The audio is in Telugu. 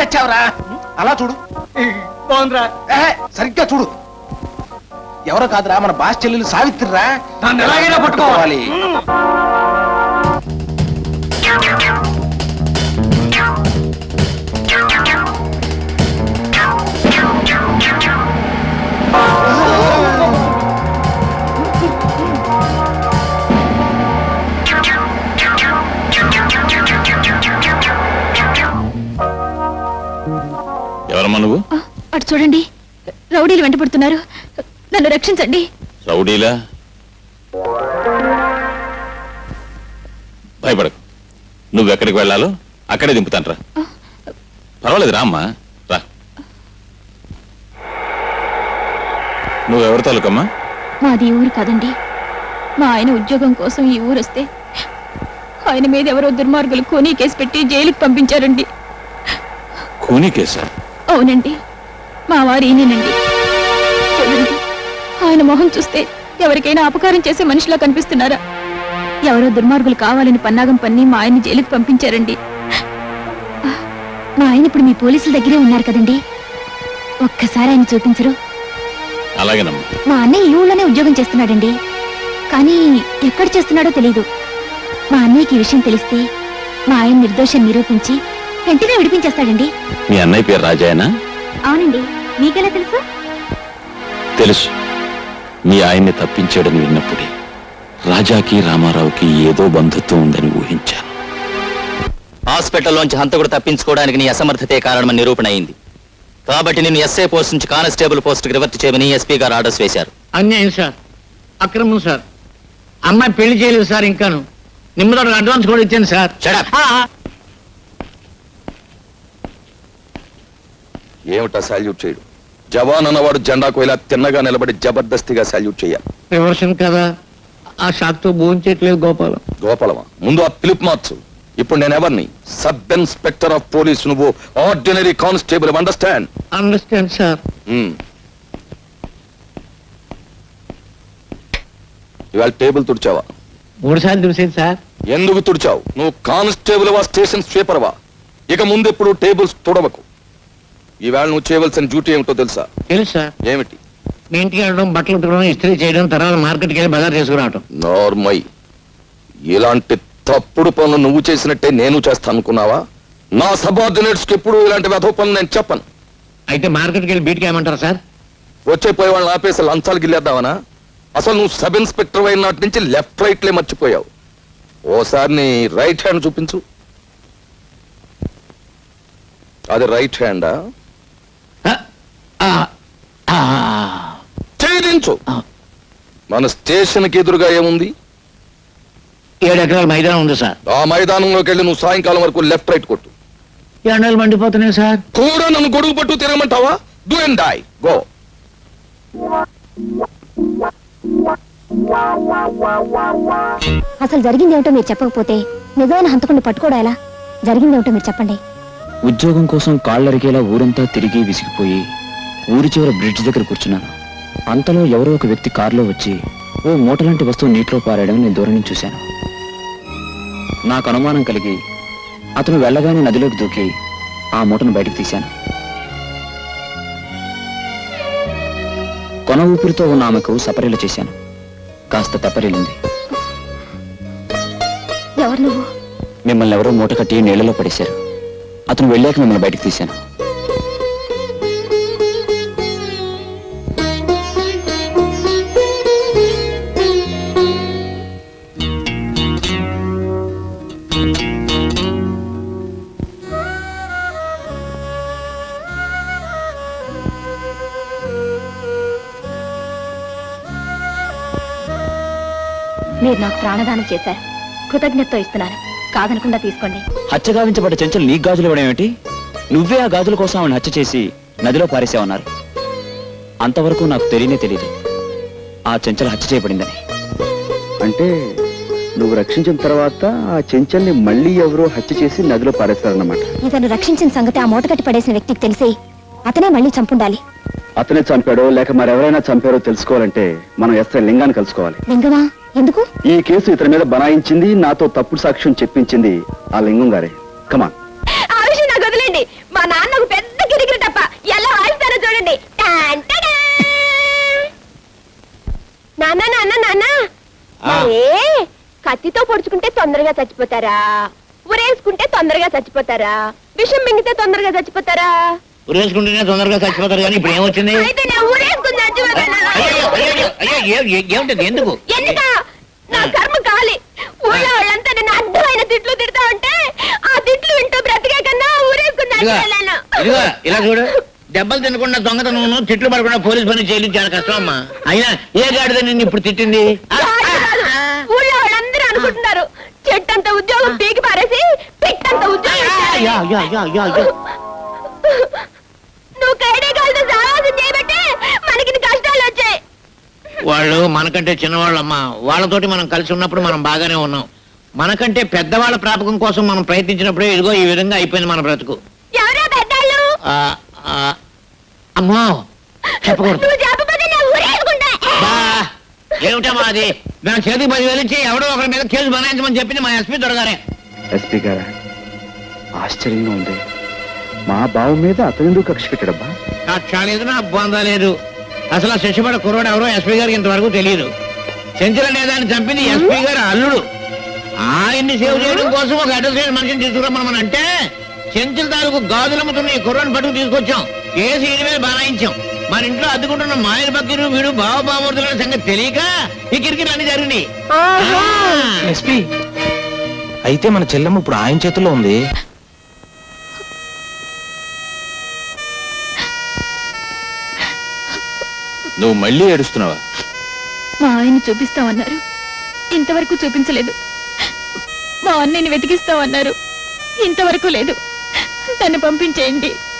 చచ్చావురా అలా చూడు. బాగుందిరా. సరిగ్గా చూడు. ఎవరో కాదురా మన బాస్ చెల్లెలు సావిత్రిరా. దాన్ని ఎలాగైనా పట్టుకోవాలి. ఎవరమ్మా నువ్వు? అటు చూడండి. రౌడీలు వెంటబడుతున్నారు నన్ను రక్షించండి. రౌడీలా? భయపడకు. నువ్వు ఎక్కడికి వెళ్ళాలో అక్కడే దింపుతాను రా. పర్వాలేదు రా అమ్మా. రా. నువ్వు ఎవరి తాలూకమ్మా? మాది ఈ ఊరు కాదండి. మా ఆయన ఉద్యోగం కోసం ఈ ఊరు వస్తే ఆయన మీద ఎవరో దుర్మార్గులు కోనీ కేసు పెట్టి జైలుకి పంపించారండి. కూనీ కేసా? అవునండి. మా వారు ఈయనేనండి. చూడండి ఆయన మొహం చూస్తే ఎవరికైనా అపకారం చేసే మనిషిలా కనిపిస్తున్నారా? ఎవరో దుర్మార్గులు కావాలని పన్నాగం పన్ని మా ఆయన్ని జైలుకి పంపించారండి. మా ఆయన ఇప్పుడు మీ పోలీసుల దగ్గరే ఉన్నారు కదండి. ఒక్కసారి ఆయన చూపించరు. అలాగేనమ్మా. మా అన్నయ్య ఈ ఊళ్ళోనే ఉద్యోగం చేస్తున్నాడండి. కానీ ఎక్కడ చేస్తున్నాడో తెలీదు. మా అన్నయ్యకి ఈ విషయం తెలిస్తే మా ఆయన నిర్దోషం నిరూపించి వెంటనే విడిపించేస్తాడండి. మీ అన్నయ్య పేరు రాజాయనా? అవునండి. మీకెలా తెలుసు? తెలుసు. మీ ఆయన్ని తప్పించాడని విన్నప్పుడే రాజాకి రామారావుకి ఏదో బంధుత్వం ఉందని ఊహించాను. హాస్పిటల్లోంచి హంతకుడు తప్పించుకోవడానికి నీ అసమర్థతే కారణమని నిరూపణ అయింది. కాబట్టి నేను ఎస్ఐ పోస్ట్ నుంచి కానిస్టేబుల్ పోస్ట్కి రివర్ట్ చేయమని ఎస్పీ గారు ఆర్డర్స్ వేశారు. అన్యాయం సార్. అక్రమం సార్. అమ్మాయి పెళ్ళి చేయలేదు సార్ ఇంకాను. నిమ్మదోడు అడ్వాన్స్ కూడా ఇచ్చాను సార్ Shut up. ఆ, ఆ. ఏమిటా సాల్యూట్ చేయడు? జవాన్ అన్నవాడు జెండాకు ఇలా తిన్నగా నిలబడి జబర్దస్తిగా సాల్యూట్ చేయాలి. రివర్షన్ కదా? ఆ షాక్తో భోంచేయట్లేదు గోపాలం. గోపాలమా? ముందు ఆ పిలుపు మార్చు. ఇప్పుడు నేను ఎవరిని? సబ్ ఇన్స్పెక్టర్ ఆఫ్ పోలీస్ నువ్వు ordinary constable understand understand sir ఇవాళ టేబుల్ తుడిచావా? మూడు సార్లు చూసేది సార్ ఎందుకు తుడిచావు? నువ్వు కానిస్టేబుల్ వా స్టేషన్ స్వీపర్ వా? ఇక ముందు ఎప్పుడు టేబుల్స్ తుడవకు. ఈవేళ నువ్వు చేయవలసిన డ్యూటీ ఏమిటో తెలుసా? తెలుసు ఏమిటి? మీ ఇంటికి వెళ్ళడం బట్టలు ఉతకడం ఇస్త్రీ చేయడం తర్వాత మార్కెట్కి వెళ్ళి బజార్ చేసుకురావటం నార్మై. ఇలాంటి తప్పుడు పనులు నువ్వు చేసినట్టే నేను చేస్తాను అనుకున్నావా? నా సబార్డినేట్స్కి ఎప్పుడు ఇలాంటి వెధవ పనులు నేను చెప్పను. అయితే మార్కెట్కి వెళ్ళి బీట్కి ఏమంటారు సార్? వచ్చే పోయే వాళ్ళని ఆపేసి లంచాలు గిల్లేద్దామనా? అసలు నువ్వు సబ్ ఇన్స్పెక్టర్ అయిన నాటి నుంచి లెఫ్ట్ రైట్లే మర్చిపోయావు. ఓసారి నీ రైట్ హ్యాండ్ చూపించు. అది రైట్ హ్యాండా ఆ, ఆ, ఆ. ఛేదించు మన స్టేషన్కి ఎదురుగా ఏముంది? ఏడు ఎకరాల మైదానం ఉంది సార్. ఆ మైదానంలోకి వెళ్ళి నువ్వు సాయంకాలం వరకు లెఫ్ట్ రైట్ కొట్టు. ఎండలు మండిపోతున్నాయి సార్. కూడా నన్ను గొడుగు పట్టు తిరగమంటావా? డూ అండ్ డై గో అసలు జరిగింది ఏమిటో మీరు చెప్పకపోతే నిజమైన హంతకుండా పట్టుకోవడం ఎలా? జరిగింది ఏమిటో మీరు చెప్పండి. ఉద్యోగం కోసం కాళ్ళరికేలా ఊరంతా తిరిగి విసిగిపోయి ఊరి చివర బ్రిడ్జ్ దగ్గర కూర్చున్నాను. అంతలో ఎవరో ఒక వ్యక్తి కారులో వచ్చి ఓ మూట లాంటి వస్తువు నీటిలో పారాయడం నేను దూరం నుంచి చూశాను. నాకు అనుమానం కలిగి అతను వెళ్ళగానే నదిలోకి దూకి ఆ మూటను బయటకు తీశాను. కొన ఊపిరితో ఉన్న ఆమెకు సపరీలు చేశాను. కాస్త తెప్పరిల్లింది. ఎవరు నువ్వు? మిమ్మల్ని ఎవరో మూట కట్టి నీళ్ళలో పడేశారు. అతను వెళ్ళాక మిమ్మల్ని బయటకు తీశాను. మీరు నాకు ప్రాణదానం చేశారు. కృతజ్ఞతతో ఇస్తున్నాను. కాదనకుండా తీసుకోండి. హత్య గావించబడ్డ చెంచలు నీకు గాజులు ఇవ్వడం ఏమిటి? నువ్వే ఆ గాజుల కోసం ఆవిడ హత్య చేసి నదిలో పారేసావన్నారు. అంతవరకు నాకు తెలియనే తెలియదు ఆ చెంచల హత్య చేయబడిందని. అంటే నువ్వు రక్షించిన తర్వాత ఆ చెంచల్ని మళ్ళీ ఎవరో హత్య చేసి నదిలో పారేస్తారన్నమాట. ఇతను రక్షించిన సంగతి ఆ మూటకట్టి పడేసిన వ్యక్తికి తెలిసి అతనే మళ్ళీ చంపుండాలి. అతనే చంపాడో లేక మరెవరైనా చంపారో తెలుసుకోవాలంటే మనం ఎస్ఐ లింగాన్ని కలుసుకోవాలి. లింగమా? ఎందుకు? ఈ కేసు ఇతని మీద బనాయించింది నాతో తప్పుడు సాక్ష్యం చెప్పించింది ఆ లింగం గారే. కమా ఆ విషయం నాకు వదిలేండి మా నాన్న ఒక పెద్ద గిరిగిరి తప్ప ఎలా వాయిస్తారో చూడండి. టాన్ టడా! నాన్న నాన్న నాన్న. ఆ. కత్తితో పొడుచుకుంటే తొందరగా చచ్చిపోతారా? ఉరేసుకుంటే తొందరగా చచ్చిపోతారా? విషం మింగితే తొందరగా చచ్చిపోతారా? ఉరేసుకుంటేనే తొందరగా చచ్చిపోతారు కానీ ఇప్పుడు ఏమొచ్చింది? ఏమిటది ఎందుకు? ఎందుక? నా కర్మ కాలి ఊళ్ళో వాళ్ళంతా నేను అడ్డమైన తిట్లు తిడతా ఉంటే ఆ తిట్లు వింటూ బ్రతికే కన్నా ఇదిగో, ఇలా చూడు. దెబ్బలు తినకుండా దొంగతనం తిట్లు పడకుండా పోలీస్ పని చేయలేదు చాలా కష్టం అమ్మా. అయినా ఏ గాడిద నిన్ను ఇప్పుడు తిట్టింది? ఊళ్ళో వాళ్ళందరూ అనుకుంటున్నారు. చెట్టంత ఉద్యోగం పీకి పారేసి పిట్టంత ఉద్యోగం వాళ్ళు మనకంటే చిన్నవాళ్ళమ్మా. వాళ్ళతోటి మనం కలిసి ఉన్నప్పుడు మనం బాగానే ఉన్నాం. మనకంటే పెద్దవాళ్ళ ప్రాపకం కోసం మనం ప్రయత్నించినప్పుడే ఇదిగో ఈ విధంగా అయిపోయింది మన బ్రతుకు. ఎవరో పెద్దాళ్ళు ఆ, ఆ, అమ్మో చెప్పకూడదు. నువ్వు చెప్పకపోతే నేను ఊరేసుకుంటా బా, ఏమిటమ్మా అది? మేము చేతికి పదివేలు ఇచ్చి ఎవడో ఒకరి మీద కేసు బనాయించమని చెప్పింది మా ఎస్పీ దొరగారే. ఎస్పీ గారా ఆశ్చర్యంగా ఉంది. మా బావ మీద అతను ఎందుకు కక్ష కట్టాడబ్బా కక్ష లేదు నా బొంద లేదు. అసలు ఆ శశిపడ కుర్రాడు ఎవరో ఎస్పీ గారికి ఇంతవరకు తెలియదు సెంచరీ లేదాన్ని చంపింది ఎస్పీ గారు అల్లుడు. ఆయన్ని సేవ్ చేయడం కోసం ఒక అడ్రస్ మనిషిని తీసుకురమ్మని అంటే చెంచుల తాలూకు గాజులమ్ముతున్న ఈ కుర్రాన్ని పట్టుకు తీసుకొచ్చాం. కేసు ఈయన మీద బనాయించాం. మన ఇంట్లో అద్దుకుంటున్న మాయల బక్కిరు వీడు బావ బామూర్తుల సంగతి తెలియక ఈ కిరికిరి అన్ని జరిగినాయి. ఆహా. ఆ. ఎస్పీ అయితే మన చెల్లెమ్మ ఇప్పుడు ఆయన చేతుల్లో ఉంది. నువ్వు మళ్ళీ ఏడుస్తున్నావా? మా ఆయన చూపిస్తామన్నారు ఇంతవరకు చూపించలేదు. మా అన్నయ్యని వెతికిస్తామన్నారు ఇంతవరకు లేదు. తను పంపించేయండి.